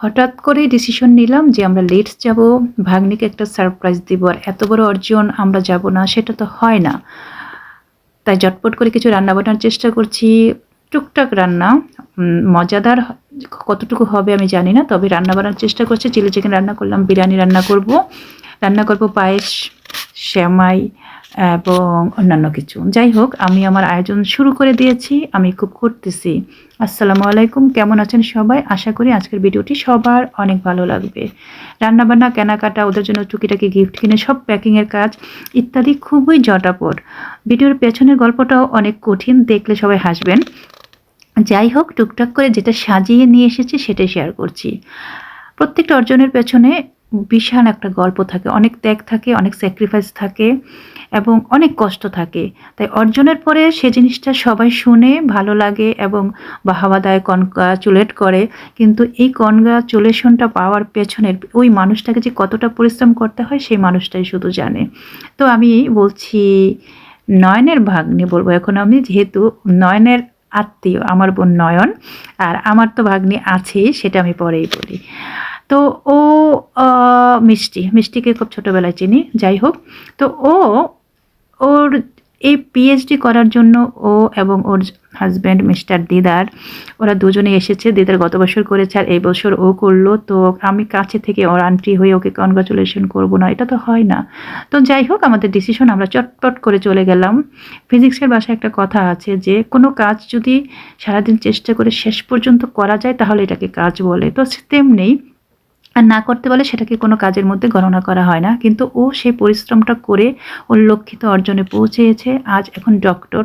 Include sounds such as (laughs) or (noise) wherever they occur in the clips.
হঠাৎ করেই ডিসিশন নিলাম যে আমরা লেটস যাব, ভাগ্নিকে একটা সারপ্রাইজ দিব, আর এত বড় অর্জন আমরা যাব না, সেটা তো হয় না। তাই জটপট করে কিছু রান্না বান্নার চেষ্টা করছি, টুকটাক রান্না মজাদার কতটুকু হবে আমি জানি না, তবে রান্না বান্নার চেষ্টা করছি, চিলি চিকেন রান্না করলাম, বিরিয়ানি রান্না করব রান্না করব পায়েস শ্যামাই এবং অন্যান্য কিছু। যাই হোক, আমি আমার আয়োজন শুরু করে দিয়েছি, আমি খুব করতেছি। আসসালামু আলাইকুম, কেমন আছেন সবাই? আশা করি আজকের ভিডিওটি সবার অনেক ভালো লাগবে। রান্নাবান্না, কেনাকাটা, ওদের জন্য টুকিটাকি গিফট কিনে সব প্যাকিংয়ের কাজ ইত্যাদি খুবই জটাপট। ভিডিওর পেছনের গল্পটাও অনেক কঠিন, দেখলে সবাই হাসবেন। যাই হোক, টুকটাক করে যেটা সাজিয়ে নিয়ে এসেছি সেটাই শেয়ার করছি। প্রত্যেকটা অর্জনের পেছনে বিশাল একটা গল্প থাকে। অনেক ত্যাগ থাকে, অনেক স্যাক্রিফাইস থাকে। এবং অনেক কষ্ট থাকে। তাই অর্জনের পরে সে জিনিসটা সবাই শুনে, ভালো লাগে এবং বাহাবা দেয় কনগ্রাচুলেট করে। কিন্তু এই কনগ্রাচুলেশনটা পাওয়ার পেছনের ওই মানুষটাকে যে কতটা পরিশ্রম করতে হয়, সেই মানুষটাই শুধু জানে। তো আমি বলছি, নয়নের ভাগ্নি বলব। এখন আমি যেহেতু নয়নের আত্মীয়, আমার বোন নয়ন, আর আমার তো ভাগ্নি আছেই, সেটা আমি পরেই বলি। তো ও মিষ্টি, মিষ্টিকে খুব ছোটোবেলায় চিনি। যাই হোক, তো ও ওর এই পিএইচডি করার জন্য ও এবং ওর হাজব্যান্ড মিস্টার দিদার, ওরা দুজনে এসেছে। দিদার গত বছর করেছে আর এই বছর ও করল। তো আমি কাছে থেকে ওর আন্টি হয়ে ওকে কনগ্রাচুলেশন করব না, এটা তো হয় না। তো যাই হোক, আমাদের ডিসিশন আমরা চটপট করে চলে গেলাম। ফিজিক্সের ভাষায় একটা কথা আছে যে, কোনো কাজ যদি সারাদিন চেষ্টা করে শেষ পর্যন্ত করা যায়, তাহলে এটাকে কাজ বলে। তো তেমনি আর না করতে বলে সেটাকে কোনো কাজের মধ্যে গণনা করা হয় না। কিন্তু ও সেই পরিশ্রমটা করে ওর লক্ষিত অর্জনে পৌঁছেছে। আজ এখন ডক্টর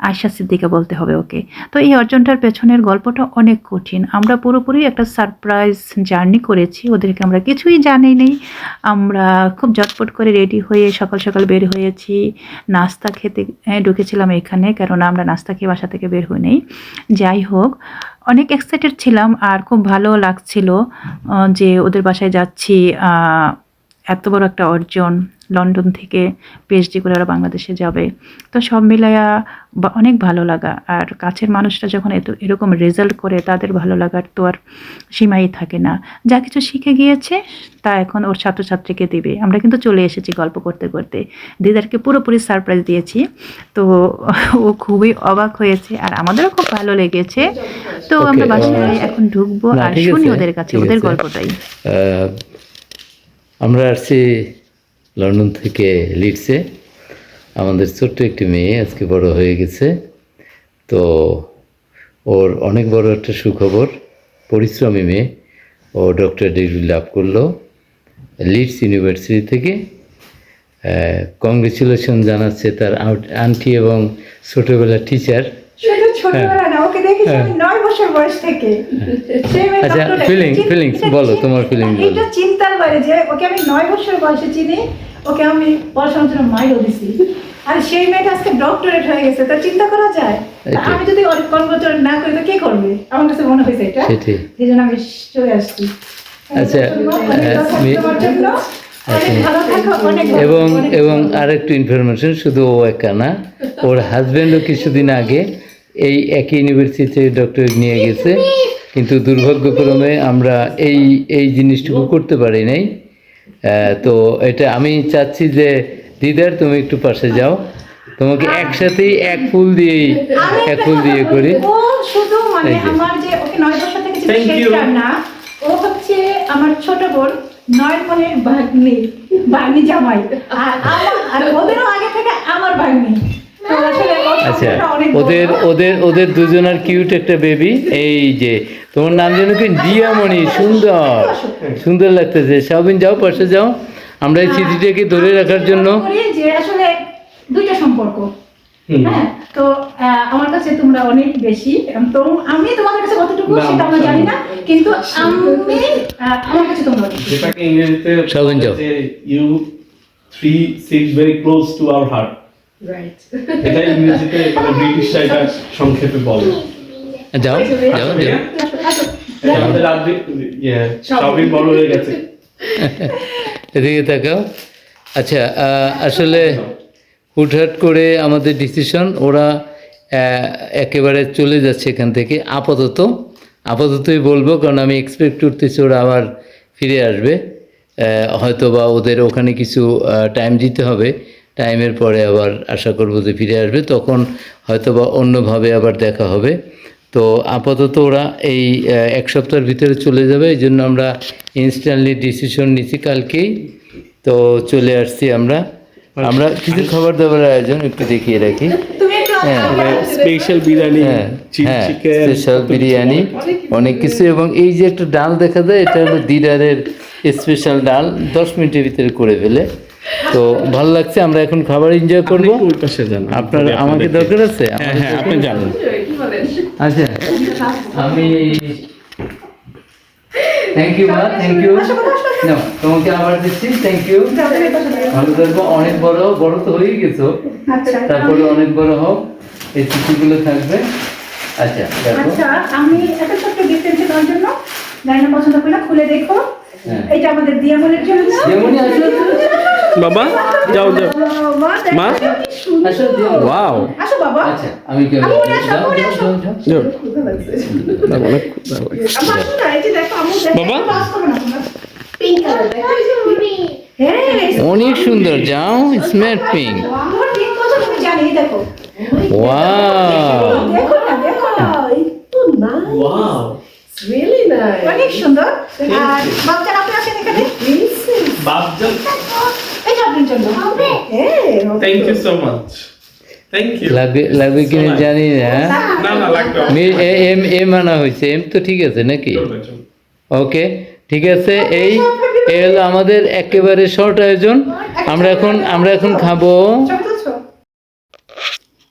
আয়সা সিদ্দিকা বলতে হবে ওকে। তো এই অর্জনটার পেছনের গল্পটা অনেক কঠিন। আমরা পুরোপুরি একটা সারপ্রাইজ জার্নি করেছি। ওদেরকে আমরা কিছুই জানি নেই। আমরা খুব জটপট করে রেডি হয়ে সকাল সকাল বের হয়েছি। নাস্তা খেতে হ্যাঁ, ঢুকেছিলাম এখানে। কেননা আমরা নাস্তা খেয়ে বাসা থেকে বের হই নেই। যাই হোক অনেক এক্সাইটেড ছিলাম আর খুব ভালো লাগছিল যে ওদের বাসায় যাচ্ছি এত বড় একটা অর্জন লন্ডন থেকে পিএইচডি করে ওরা বাংলাদেশে যাবে। তো সব মিলায়া বা- অনেক ভালো লাগা। আর কাছের মানুষরা যখন এত এরকম রেজাল্ট করে তাদের ভালো লাগার তো আর সীমাই থাকে না। যা কিছু শিখে গিয়েছে তা এখন ওর ছাত্রছাত্রীকে দেবে। আমরা কিন্তু চলে এসেছি গল্প করতে করতে। দিদারকে পুরোপুরি সারপ্রাইজ দিয়েছি। তো ও খুবই অবাক হয়েছে আর আমাদেরও খুব ভালো লেগেছে। তো আমরা বাসায় এখন ঢুকবো আর শুনি ওদের কাছে ওদের গল্পটাই। আমরা আসছি লন্ডন থেকে লিডসে। আমাদের ছোট্ট একটি মেয়ে আজকে বড় হয়ে গেছে। তো ওর অনেক বড় একটা সুখবর, পরিশ্রমী মেয়ে। ও ডক্টর ডিগ্রি লাভ করল লিডস ইউনিভার্সিটি থেকে। কংগ্রেচুলেশন জানাচ্ছে তার আন্টি এবং ছোটোবেলার টিচার ছোটবেলা ওকে দেখেছি আমি নয় বছর বয়স থেকে। সে মেয়ে আচ্ছা, বলো, তোমার। এটা চিন্তার বাইরে যে ওকে আমি নয় বছর বয়সে চিনি ওকে আমি পড়াশোনার জন্য মাইলও দিছি। আর সেই মেয়েটা আজকে ডক্টরেট হয়ে গেছে তা চিন্তা করা যায়। আমি যদি না করি তো কে করবে? আমার কাছে মনে হয়েছে এটা। সেটাই। জন্য আমি চলে আসছি। আচ্ছা, ভালো, এবং এবং আরেকটু ইনফরমেশন শুধু ও একা না ওর হাজব্যান্ডও কিছুদিন আগে এই একই ইউনিভার্সিটিতে ডক্টরেট নিয়ে গেছে। কিন্তু দুর্ভাগ্যক্রমে আমরা এই এই জিনিসটুকু করতে পারি নাই। তো এটা আমি চাচ্ছি যে দিদার তুমি একটু পাশে যাও। তোমাকে একসাথেই এক ফুল দিয়েই এক ফুল দিয়ে করি। ও শুধু মানে। আমার হচ্ছে ছোট বোন নয় বোনের ভাগ্নি ভাগ্নি জামাই। আর ওদেরও আগে থেকে আমার ভাগ্নি। আচ্ছা। ওদের ওদের ওদের দুজনের কিউট একটা বেবি এই যে তোমার নাম যেন কি? দিয়ামণি সুন্দর সুন্দর লাগতেছে। সাবিন যাও পাশে যাও। আমরা এই স্মৃতিটাকে ধরে রাখার জন্য করি যে আসলে দুইটা সম্পর্ক। হ্যাঁ তো আমার কাছে তোমরা অনেক বেশি। তো আমি তোমাদের কাছে কতটুকু সেটা আমরা জানি না কিন্তু আমি আমার কাছে তোমরা যেটাকে ইংরেজিতে সবাই যাও। U three six very close to our heart এটা ইংরেজিতে মানে ব্রিটিশরা এটা সংক্ষেপে বলে। যাও যাও যাও। আমাদের ইয়ে সবই বড় হয়ে গেছে। (laughs) এদিকে তাকাও। আচ্ছা আসলে হুটহাট করে আমাদের ডিসিশন ওরা একেবারে চলে যাচ্ছে এখান থেকে। আপাতত আপাততই বলব কারণ আমি এক্সপেক্ট করতেছি ওরা আবার ফিরে আসবে। হয়তো বা ওদের ওখানে কিছু টাইম দিতে হবে। টাইমের পরে আবার আশা করব যে ফিরে আসবে। তখন হয়তো বা অন্যভাবে আবার দেখা হবে। তো আপাতত ওরা এই এক সপ্তাহের ভিতরে চলে যাবে। এই জন্য আমরা ইনস্ট্যান্টলি ডিসিশন নিছি কালকেই। তো চলে আসছি আমরা। আমরা কিছু খাবার দাবার আয়োজন একটু দেখিয়ে রাখি। হ্যাঁ। স্পেশাল বিরিয়ানি হ্যাঁ হ্যাঁ স্পেশাল বিরিয়ানি অনেক কিছু। এবং এই যে একটা ডাল দেখা যায় এটা হলো দিদারের স্পেশাল ডাল। দশ মিনিটের ভিতরে করে ফেলে। তো ভালো লাগছে আমরা এখন খাবার এনজয় করব। আপনার আমাকে দরকার আছে? হ্যাঁ হ্যাঁ আপনি জানেন আচ্ছা আমি থ্যাংক ইউ মা থ্যাংক ইউ না তোমাকে আবার দিচ্ছি থ্যাংক ইউ ভালো থাকব অনেক বড় বড় তো হয়ে গেছো। আচ্ছা তারপরে অনেক বড় হোক এই চিঠিগুলো থাকবে। আচ্ছা দেখো। আচ্ছা আমি একটা ছোট্ট গিফট এনেছি তোমার জন্য। জানি না পছন্দ করি খুলে দেখো। হ্যাঁ। এটা আমাদের দিয়ামনের জন্য। যেমনই আসো বাবা যাও যাও। মা, ওয়াও বাবা। অনেক সুন্দর যাও স্মার্ট পিঙ্ক। ওয়াও. ওয়াও. অনেক সুন্দর। আর বাচ্চার আপনি আসেন এখানে? বাপজান আপনার জন্য। Thank you so much thank you লাগবে লাগবে কিনা জানি না। এম এম আনা হয়েছে। এম তো ঠিক আছে নাকি। ওকে ঠিক আছে। এই এই হলো আমাদের একেবারে শর্ট আয়োজন। আমরা এখন আমরা এখন খাব।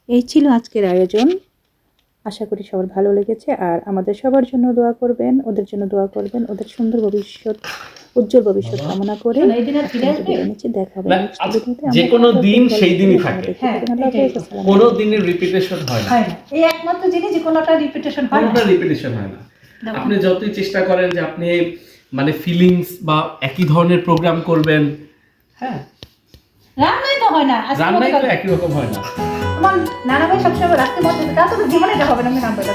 এই ছিল আজকের আয়োজন। আশা করি সবার ভালো লেগেছে। আর আমাদের সবার জন্য দোয়া করবেন ওদের জন্য দোয়া করবেন ওদের সুন্দর ভবিষ্যৎ উজ্জ্বল ভবিষ্যৎ কামনা করে এই দিন আর ফিরে আসবে? নিচে দেখা হবে না, next আজ ভিডিওতে। যে কোনো দিন সেই দিনই থাকে। হ্যাঁ, কোনো দিনের রিপিটেশন হয় না। এই একমাত্র জিনিস যে কোনোটা রিপিটেশন হয় না। কোনোটা রিপিটেশন হয় না। আপনি যতই চেষ্টা করেন যে আপনি মানে ফিলিংস বা একই ধরনের প্রোগ্রাম করবেন হ্যাঁ? রান্নাই তো হয় না রান্নাই তো একই রকম হয় না। তোমার নানা ভাই সবসময় রাখতে মতো তা তো জীবনে এটা হবে না আমি নাম বলে